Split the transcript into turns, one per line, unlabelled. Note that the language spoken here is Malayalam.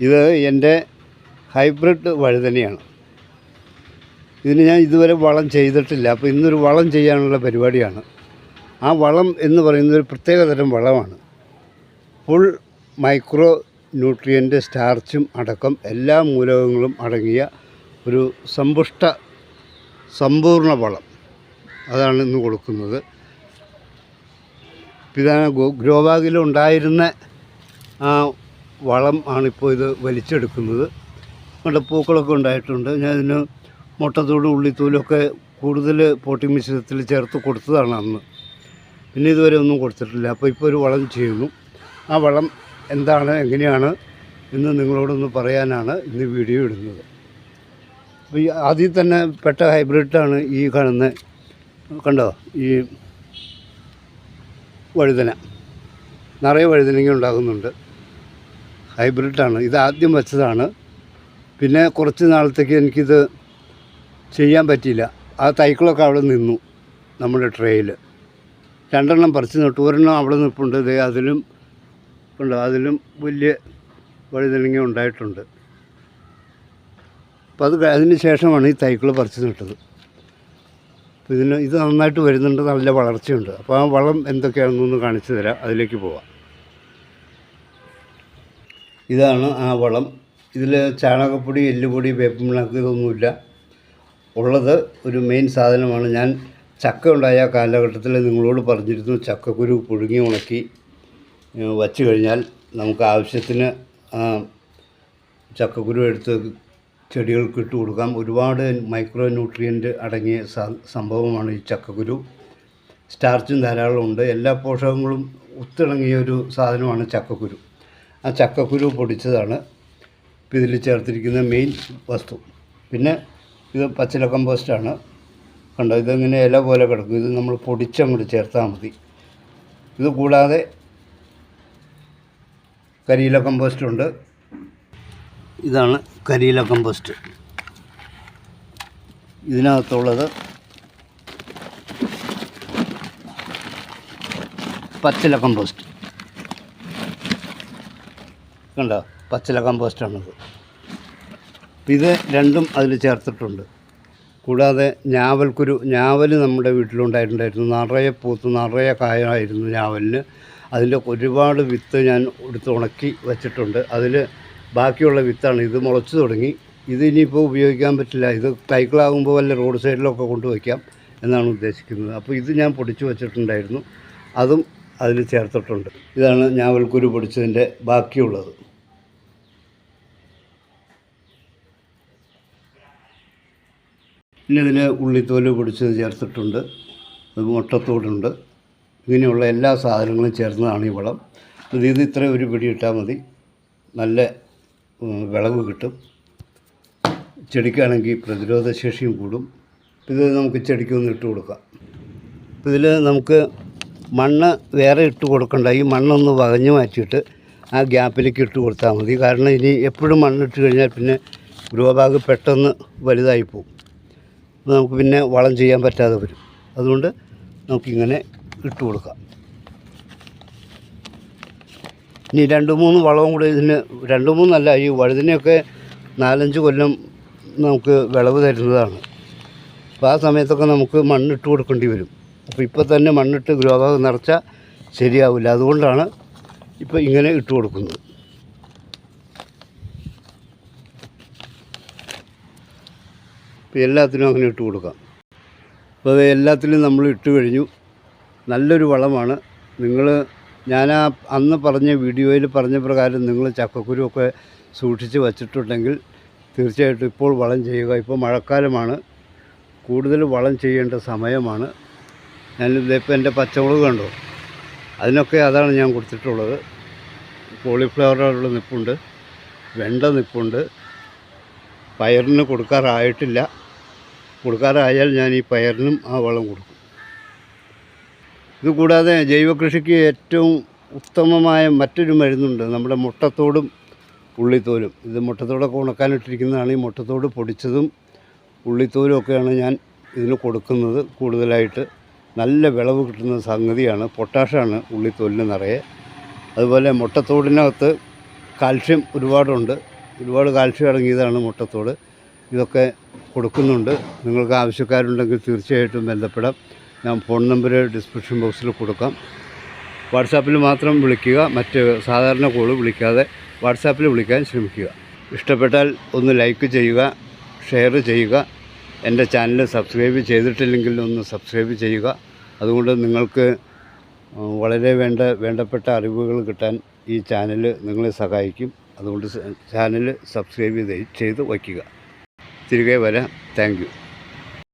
ഇത് എന്റെ ഹൈബ്രിഡ് വഴുതനയാണ് ഇതിന് ഞാൻ ഇതുവരെ വളം ചെയ്തിട്ടില്ല. അപ്പോൾ ഇന്നൊരു വളം ചെയ്യാനുള്ള പരിപാടിയാണ്. ആ വളം എന്ന് പറയുന്നത് ഒരു പ്രത്യേക തരം വളമാണ്. ഫുൾ മൈക്രോ ന്യൂട്രിയന്റ് സ്റ്റാർച്ചും അടക്കം എല്ലാ മൂലകങ്ങളും അടങ്ങിയ ഒരു സമ്പുഷ്ട സമ്പൂർണ വളം അതാണ് ഇന്ന് കൊടുക്കുന്നത്. ഇതാണ് ഗ്രോബാഗിലുണ്ടായിരുന്ന ആ വളം ആണിപ്പോൾ ഇത് വലിച്ചെടുക്കുന്നത്. നല്ല പൂക്കളൊക്കെ ഉണ്ടായിട്ടുണ്ട്. ഞാൻ ഇതിന് മുട്ടത്തോടും ഉള്ളിത്തൂലൊക്കെ കൂടുതൽ പോട്ടി മിശ്രിതത്തിൽ ചേർത്ത് കൊടുത്തതാണ് അന്ന്. പിന്നെ ഇതുവരെ ഒന്നും കൊടുത്തിട്ടില്ല. അപ്പോൾ ഇപ്പോൾ ഒരു വളം ചെയ്യുന്നു. ആ വളം എന്താണ് എങ്ങനെയാണ് എന്ന് നിങ്ങളോടൊന്ന് പറയാനാണ് ഇന്ന് വീഡിയോ ഇടുന്നത്. അപ്പോൾ ഈ ആദ്യം തന്നെ പെട്ട ഹൈബ്രിഡാണ് ഈ കാണുന്ന കണ്ടോ? ഈ വഴുതന. നിറയെ വഴുതനങ്ങ ഉണ്ടാകുന്നുണ്ട്. ഹൈബ്രിഡാണ്. ഇത് ആദ്യം വെച്ചതാണ്. പിന്നെ കുറച്ച് നാളത്തേക്ക് എനിക്കിത് ചെയ്യാൻ പറ്റിയില്ല. ആ തൈക്കളൊക്കെ അവിടെ നിന്നു നമ്മുടെ ട്രേയിൽ രണ്ടെണ്ണം പറിച്ച് നട്ടു. ഒരെണ്ണം അവിടെ നിൽപ്പുണ്ട് ദേ അതിലും ഉണ്ട്. അതിലും വലിയ വഴിതെളിങ്ങി ഉണ്ടായിട്ടുണ്ട്. അപ്പം അത് അതിന് ശേഷമാണ് ഈ തൈക്കൾ പറിച്ച് നട്ടത്. അപ്പോൾ ഇതിന് ഇത് നന്നായിട്ട് വരുന്നുണ്ട്. നല്ല വളർച്ചയുണ്ട്. അപ്പോൾ ആ വളം എന്തൊക്കെയാണെന്നൊന്ന് കാണിച്ചു തരാം. അതിലേക്ക് പോവാം. ഇതാണ് ആ വളം. ഇതിൽ ചാണകപ്പൊടി എല്ലുപൊടി വേപ്പിമിണക്ക് ഇതൊന്നുമില്ല. ഉള്ളത് ഒരു മെയിൻ സാധനമാണ്. ഞാൻ ചക്ക ഉണ്ടായ കാലഘട്ടത്തിൽ നിങ്ങളോട് പറഞ്ഞിരുന്നു ചക്കക്കുരു പുഴുങ്ങി ഉണക്കി വച്ചു കഴിഞ്ഞാൽ നമുക്ക് ആവശ്യത്തിന് ചക്കക്കുരു എടുത്ത് ചെടികൾക്ക് ഇട്ട് കൊടുക്കാം. ഒരുപാട് മൈക്രോ ന്യൂട്രിയന്റ് അടങ്ങിയ സംഭവമാണ് ഈ ചക്കക്കുരു. സ്റ്റാർച്ചും ധാരാളമുണ്ട് എല്ലാ പോഷകങ്ങളും ഒത്തിണങ്ങിയ ഒരു സാധനമാണ് ചക്കക്കുരു. ആ ചക്കക്കുരു പൊടിച്ചതാണ്. ഇതിൽ ചേർത്തിരിക്കുന്ന മെയിൻ വസ്തു. പിന്നെ ഇത് പച്ചില കമ്പോസ്റ്റാണ് കണ്ടോ ഇതിങ്ങനെ ഇല പോലെ കിടക്കും. ഇത് നമ്മൾ പൊടിച്ചങ്ങോട്ട് ചേർത്താൽ മതി. ഇത് കൂടാതെ കരിയില കമ്പോസ്റ്റുണ്ട് ഇതാണ് കരിയില കമ്പോസ്റ്റ് ഇതിനകത്തുള്ളത് പച്ചില കമ്പോസ്റ്റ് കണ്ടോ? പച്ചില കമ്പോസ്റ്റാണിത് ഇത് രണ്ടും അതിൽ ചേർത്തിട്ടുണ്ട്. കൂടാതെ ഞാവൽക്കുരു ഞാവൽ നമ്മുടെ വീട്ടിലുണ്ടായിട്ടുണ്ടായിരുന്നു. നിറയെ പൂത്ത് നിറയെ കായമായിരുന്നു ഞാവലിന്. അതിന്റെ ഒരുപാട് വിത്ത് ഞാൻ എടുത്ത് ഉണക്കി വച്ചിട്ടുണ്ട്. അതിൽ ബാക്കിയുള്ള വിത്താണ്. ഇത് മുളച്ചു തുടങ്ങി. ഇത് ഇനിയിപ്പോൾ ഉപയോഗിക്കാൻ പറ്റില്ല. ഇത് തൈക്കളാകുമ്പോൾ വല്ല റോഡ് സൈഡിലൊക്കെ കൊണ്ടുവയ്ക്കാം എന്നാണ് ഉദ്ദേശിക്കുന്നത്. അപ്പോൾ ഇത് ഞാൻ പൊടിച്ചു വച്ചിട്ടുണ്ടായിരുന്നു. അതും അതിൽ ചേർത്തിട്ടുണ്ട്. ഇതാണ് ഞാവൽക്കുരു പൊടിച്ചതിന്റെ ബാക്കിയുള്ളത്. പിന്നെ ഇതിൽ ഉള്ളിത്തോൽ പൊടിച്ചത് ചേർത്തിട്ടുണ്ട്. അത് മുട്ടത്തോടുണ്ട്. ഇങ്ങനെയുള്ള എല്ലാ സാധനങ്ങളും ചേർന്നതാണ് ഈ വളം. ഇത് ഇത് ഇത്ര ഒരു പിടി ഇട്ടാൽ മതി. നല്ല വിളവ് കിട്ടും. ചെടിക്കാണെങ്കിൽ പ്രതിരോധശേഷിയും കൂടും. ഇത് നമുക്ക് ചെടിക്കൊന്ന് ഇട്ട് കൊടുക്കാം. ഇതിൽ നമുക്ക് മണ്ണ് വേറെ ഇട്ട് കൊടുക്കണ്ട. ഈ മണ്ണൊന്ന് വകഞ്ഞു മാറ്റിയിട്ട് ആ ഗ്യാപ്പിലേക്ക് ഇട്ട് കൊടുത്താൽ മതി. കാരണം ഇനി എപ്പോഴും മണ്ണിട്ട് കഴിഞ്ഞാൽ പിന്നെ ഗ്രോ ബാഗ് പെട്ടെന്ന് വലുതായി പോകും നമുക്ക് പിന്നെ വളം ചെയ്യാൻ പറ്റാതെ വരും. അതുകൊണ്ട് നമുക്കിങ്ങനെ ഇട്ട് കൊടുക്കാം. ഇനി രണ്ട് മൂന്ന് വളവും കൂടെ ഇതിന് രണ്ട് മൂന്നല്ല ഈ വഴുതിനെയൊക്കെ നാലഞ്ച് കൊല്ലം നമുക്ക് വിളവ് തരുന്നതാണ്. അപ്പോൾ ആ സമയത്തൊക്കെ നമുക്ക് മണ്ണിട്ട് കൊടുക്കേണ്ടി വരും. അപ്പോൾ ഇപ്പോൾ തന്നെ മണ്ണിട്ട് ഗ്രോബാഗ് നിറച്ചാൽ ശരിയാവില്ല. അതുകൊണ്ടാണ് ഇപ്പോൾ ഇങ്ങനെ ഇട്ട് കൊടുക്കുന്നത്. എല്ലാത്തിനും അങ്ങനെ ഇട്ട് കൊടുക്കാം. അപ്പോൾ അത് എല്ലാത്തിലും നമ്മൾ ഇട്ട് കഴിഞ്ഞു. നല്ലൊരു വളമാണ്. നിങ്ങൾ ഞാൻ ആ അന്ന് പറഞ്ഞ വീഡിയോയിൽ പറഞ്ഞ പ്രകാരം നിങ്ങൾ ചക്കക്കുരുവൊക്കെ സൂക്ഷിച്ച് വച്ചിട്ടുണ്ടെങ്കിൽ തീർച്ചയായിട്ടും ഇപ്പോൾ വളം ചെയ്യുക. ഇപ്പോൾ മഴക്കാലമാണ്. കൂടുതൽ വളം ചെയ്യേണ്ട സമയമാണ്. ഞാനിതിപ്പോൾ എന്റെ പച്ചമുളക് കണ്ടോ? അതിനൊക്കെ അതാണ് ഞാൻ കൊടുത്തിട്ടുള്ളത്. കോളിഫ്ലവറുള്ള നിപ്പുണ്ട്. വെണ്ട നിപ്പുണ്ട്. പയറിന് കൊടുക്കാറായിട്ടില്ല. കൊടുക്കാറായാൽ ഞാൻ ഈ പയറിനും ആ വളം കൊടുക്കും. ഇതുകൂടാതെ ജൈവ കൃഷിക്ക് ഏറ്റവും ഉത്തമമായ മറ്റൊരു മരുന്നുണ്ട്. നമ്മുടെ മുട്ടത്തോടും ഉള്ളിത്തോലും. ഇത് മുട്ടത്തോടൊക്കെ ഉണക്കാനിട്ടിരിക്കുന്നതാണ്. ഈ മുട്ടത്തോട് പൊടിച്ചതും ഉള്ളിത്തോലും ഒക്കെയാണ് ഞാൻ ഇതിന് കൊടുക്കുന്നത്. കൂടുതലായിട്ട് നല്ല വിളവ് കിട്ടുന്ന സംഗതിയാണ്. പൊട്ടാഷാണ് ഉള്ളിത്തോലിന് നിറയെ. അതുപോലെ മുട്ടത്തോടിനകത്ത് കാൽഷ്യം ഒരുപാടുണ്ട്. ഒരുപാട് കാൽഷ്യം അടങ്ങിയതാണ് മുട്ടത്തോട്. ഇതൊക്കെ കൊടുക്കുന്നുണ്ട്. നിങ്ങൾക്ക് ആവശ്യക്കാരുണ്ടെങ്കിൽ തീർച്ചയായിട്ടും ബന്ധപ്പെടാം. ഞാൻ ഫോൺ നമ്പർ ഡിസ്ക്രിപ്ഷൻ ബോക്സിൽ കൊടുക്കാം. വാട്സാപ്പിൽ മാത്രം വിളിക്കുക. മറ്റ് സാധാരണ കോൾ വിളിക്കാതെ വാട്സാപ്പിൽ വിളിക്കാൻ ശ്രമിക്കുക. ഇഷ്ടപ്പെട്ടാൽ ഒന്ന് ലൈക്ക് ചെയ്യുക ഷെയർ ചെയ്യുക. എന്റെ ചാനൽ സബ്സ്ക്രൈബ് ചെയ്തിട്ടില്ലെങ്കിൽ ഒന്ന് സബ്സ്ക്രൈബ് ചെയ്യുക. അതുകൊണ്ട് നിങ്ങൾക്ക് വളരെ വേണ്ട വേണ്ടപ്പെട്ട അറിവുകൾ കിട്ടാൻ ഈ ചാനൽ നിങ്ങളെ സഹായിക്കും. അതുകൊണ്ട് ചാനൽ സബ്സ്ക്രൈബ് ചെയ്ത് വയ്ക്കുക. തിരികെ വരാം. താങ്ക്